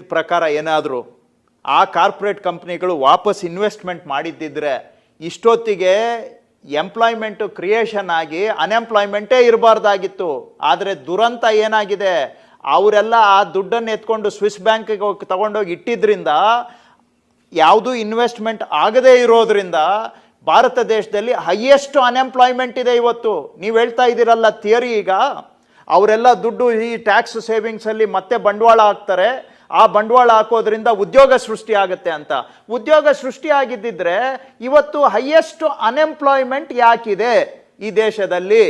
ಪ್ರಕಾರ ಏನಾದರೂ ಆ ಕಾರ್ಪೊರೇಟ್ ಕಂಪ್ನಿಗಳು ವಾಪಸ್ ಇನ್ವೆಸ್ಟ್ಮೆಂಟ್ ಮಾಡಿದ್ದಿದ್ರೆ ಇಷ್ಟೊತ್ತಿಗೆ ಎಂಪ್ಲಾಯ್ಮೆಂಟು ಕ್ರಿಯೇಷನ್ ಆಗಿ ಅನ್ಎಂಪ್ಲಾಯ್ಮೆಂಟೇ ಇರಬಾರ್ದಾಗಿತ್ತು. ಆದರೆ ದುರಂತ ಏನಾಗಿದೆ? ಅವರೆಲ್ಲ ಆ ದುಡ್ಡನ್ನು ಎತ್ಕೊಂಡು ಸ್ವಿಸ್ ಬ್ಯಾಂಕಿಗೆ ಹೋಗಿ ತಗೊಂಡೋಗಿ ಇಟ್ಟಿದ್ದರಿಂದ ಯಾವುದೂ ಇನ್ವೆಸ್ಟ್ಮೆಂಟ್ ಆಗದೇ ಇರೋದ್ರಿಂದ ಭಾರತ ದೇಶದಲ್ಲಿ ಹೈಯೆಸ್ಟ್ ಅನ್ಎಂಪ್ಲಾಯ್ಮೆಂಟ್ ಇದೆ ಇವತ್ತು. ನೀವು ಹೇಳ್ತಾ ಇದ್ದೀರಲ್ಲ ಥಿಯರಿ ಈಗ. ಅವರೆಲ್ಲ ದುಡ್ಡು ಈ ಟ್ಯಾಕ್ಸ್ ಸೇವಿಂಗ್ಸಲ್ಲಿ ಮತ್ತೆ ಬಂಡವಾಳ ಹಾಕ್ತಾರೆ. ಆ ಬಂಡವಾಳ ಹಾಕೋದ್ರಿಂದ ಉದ್ಯೋಗ ಸೃಷ್ಟಿ ಆಗುತ್ತೆ ಅಂತ. ಉದ್ಯೋಗ ಸೃಷ್ಟಿ ಆಗಿದ್ದಿದ್ರೆ ಇವತ್ತು ಹೈಯೆಸ್ಟ್ ಅನ್ಎಂಪ್ಲಾಯ್ಮೆಂಟ್ ಯಾಕಿದೆ? ಈ ದೇಶದಲ್ಲಿ.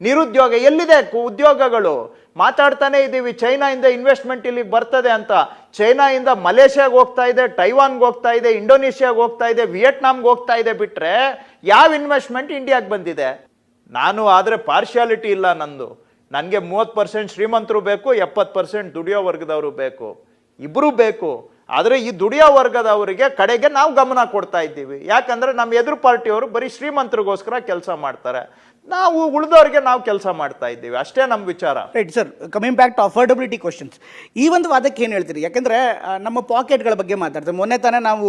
ನಿರುದ್ಯೋಗ ಎಲ್ಲಿದೆ? ಉದ್ಯೋಗಗಳು. ಮಾತಾಡ್ತಾನೆ ಇದ್ದೀವಿ, ಚೈನಾಯಿಂದ ಇನ್ವೆಸ್ಟ್ಮೆಂಟ್ ಇಲ್ಲಿಗೆ ಬರ್ತದೆ ಅಂತ. ಚೈನಾಯಿಂದ ಮಲೇಷ್ಯಾಗೆ ಹೋಗ್ತಾ ಇದೆ, ಟೈವಾನ್ಗೆ ಹೋಗ್ತಾ ಇದೆ, ಇಂಡೋನೇಷ್ಯಾಗೆ ಹೋಗ್ತಾ ಇದೆ ವಿಯೆಟ್ನಾಂಗೆ ಹೋಗ್ತಾ ಇದೆ ಬಿಟ್ರೆ ಯಾವ ಇನ್ವೆಸ್ಟ್ಮೆಂಟ್ ಇಂಡಿಯಾಗೆ ಬಂದಿದೆ? ನಾನು ಆದರೆ ಪಾರ್ಶಿಯಾಲಿಟಿ ಇಲ್ಲ ನಂದು. ನನಗೆ ಮೂವತ್ತು ಪರ್ಸೆಂಟ್ ಶ್ರೀಮಂತರು ಬೇಕು, ಎಪ್ಪತ್ತು ಪರ್ಸೆಂಟ್ ದುಡಿಯೋ ವರ್ಗದವರು ಬೇಕು. ಇಬ್ಬರೂ ಬೇಕು. ಆದರೆ ಈ ದುಡಿಯೋ ವರ್ಗದವರಿಗೆ ಕಡೆಗೆ ನಾವು ಗಮನ ಕೊಡ್ತಾ ಇದ್ದೀವಿ. ಯಾಕಂದ್ರೆ ನಮ್ಮ ಎದುರು ಪಾರ್ಟಿಯವರು ಬರೀ ಶ್ರೀಮಂತರಿಗೋಸ್ಕರ ಕೆಲಸ ಮಾಡ್ತಾರೆ. ನಾವು ಉಳಿದವ್ರಿಗೆ ನಾವು ಕೆಲಸ ಮಾಡ್ತಾ ಇದ್ದೀವಿ. ಅಷ್ಟೇ ನಮ್ಮ ವಿಚಾರ. Right sir coming back to affordability questions ಈ ಒಂದು ವಾದಕ್ಕೆ ಏನು ಹೇಳ್ತೀರಿ? ಯಾಕೆಂದರೆ ನಮ್ಮ ಪಾಕೆಟ್ಗಳ ಬಗ್ಗೆ ಮಾತಾಡ್ತೀವಿ. ಮೊನ್ನೆ ತಾನೇ ನಾವು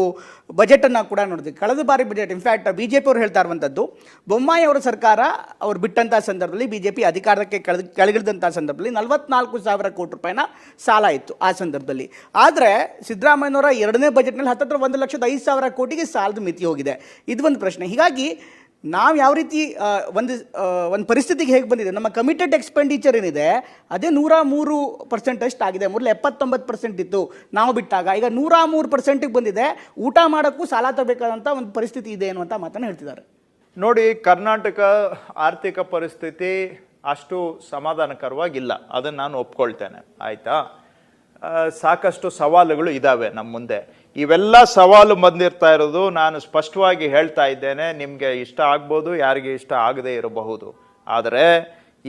ಬಜೆಟನ್ನು ಕೂಡ ನೋಡಿದ್ವಿ. ಕಳೆದ ಬಾರಿ budget in fact B J P ಅವರು ಹೇಳ್ತಾ ಇರುವಂಥದ್ದು ಬೊಮ್ಮಾಯಿ ಅವರ ಸರ್ಕಾರ ಅವ್ರು ಬಿಟ್ಟಂಥ ಸಂದರ್ಭದಲ್ಲಿ ಬಿ ಜೆ ಪಿ ಅಧಿಕಾರಕ್ಕೆ ಕೆಳಗ್ ಕೆಳಗಿಳಿದಂಥ ಸಂದರ್ಭದಲ್ಲಿ ನಲವತ್ನಾಲ್ಕು ಸಾವಿರ ಕೋಟಿ ರೂಪಾಯಿನ ಸಾಲ ಇತ್ತು ಆ ಸಂದರ್ಭದಲ್ಲಿ. ಆದರೆ ಸಿದ್ದರಾಮಯ್ಯನವರ ಎರಡನೇ ಬಜೆಟ್ನಲ್ಲಿ ಹತ್ತತ್ರ ಒಂದು ಲಕ್ಷದ ಐದು ಸಾವಿರ ಕೋಟಿಗೆ ಸಾಲದ ಮಿತಿ ಹೋಗಿದೆ. ಇದು ಒಂದು ಪ್ರಶ್ನೆ. ಹೀಗಾಗಿ ನಾವು ಯಾವ ರೀತಿ ಒಂದು ಒಂದು ಪರಿಸ್ಥಿತಿಗೆ ಹೇಗೆ ಬಂದಿದೆ? ನಮ್ಮ ಕಮಿಟೆಡ್ ಎಕ್ಸ್ಪೆಂಡಿಚರ್ ಏನಿದೆ, ಅದೇ ನೂರ ಮೂರು ಪರ್ಸೆಂಟ್ ಅಷ್ಟು ಆಗಿದೆ. ಮೊದಲು ಎಪ್ಪತ್ತೊಂಬತ್ತು ಪರ್ಸೆಂಟ್ ಇತ್ತು, ನಾವು ಬಿಟ್ಟಾಗ. ಈಗ ನೂರ ಮೂರು ಪರ್ಸೆಂಟಿಗೆ ಬಂದಿದೆ. ಊಟ ಮಾಡೋಕ್ಕೂ ಸಾಲ ತಗೋಬೇಕಾದಂಥ ಒಂದು ಪರಿಸ್ಥಿತಿ ಇದೆ ಅನ್ನುವಂಥ ಮಾತನ್ನು ಹೇಳ್ತಿದ್ದಾರೆ. ನೋಡಿ, ಕರ್ನಾಟಕ ಆರ್ಥಿಕ ಪರಿಸ್ಥಿತಿ ಅಷ್ಟು ಸಮಾಧಾನಕರವಾಗಿಲ್ಲ. ಅದನ್ನು ನಾನು ಒಪ್ಕೊಳ್ತೇನೆ. ಆಯಿತಾ? ಸಾಕಷ್ಟು ಸವಾಲುಗಳು ಇದ್ದಾವೆ ನಮ್ಮ ಮುಂದೆ. ಇವೆಲ್ಲ ಸವಾಲು ಬಂದಿರ್ತಾ ಇರೋದು ನಾನು ಸ್ಪಷ್ಟವಾಗಿ ಹೇಳ್ತಾ ಇದ್ದೇನೆ, ನಿಮಗೆ ಇಷ್ಟ ಆಗ್ಬೋದು, ಯಾರಿಗೆ ಇಷ್ಟ ಆಗದೇ ಇರಬಹುದು. ಆದರೆ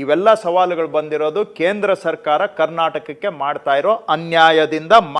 ಇವೆಲ್ಲ ಸವಾಲುಗಳು ಬಂದಿರೋದು ಕೇಂದ್ರ ಸರ್ಕಾರ ಕರ್ನಾಟಕಕ್ಕೆ ಮಾಡ್ತಾ ಇರೋ ಅನ್ಯಾಯದಿಂದ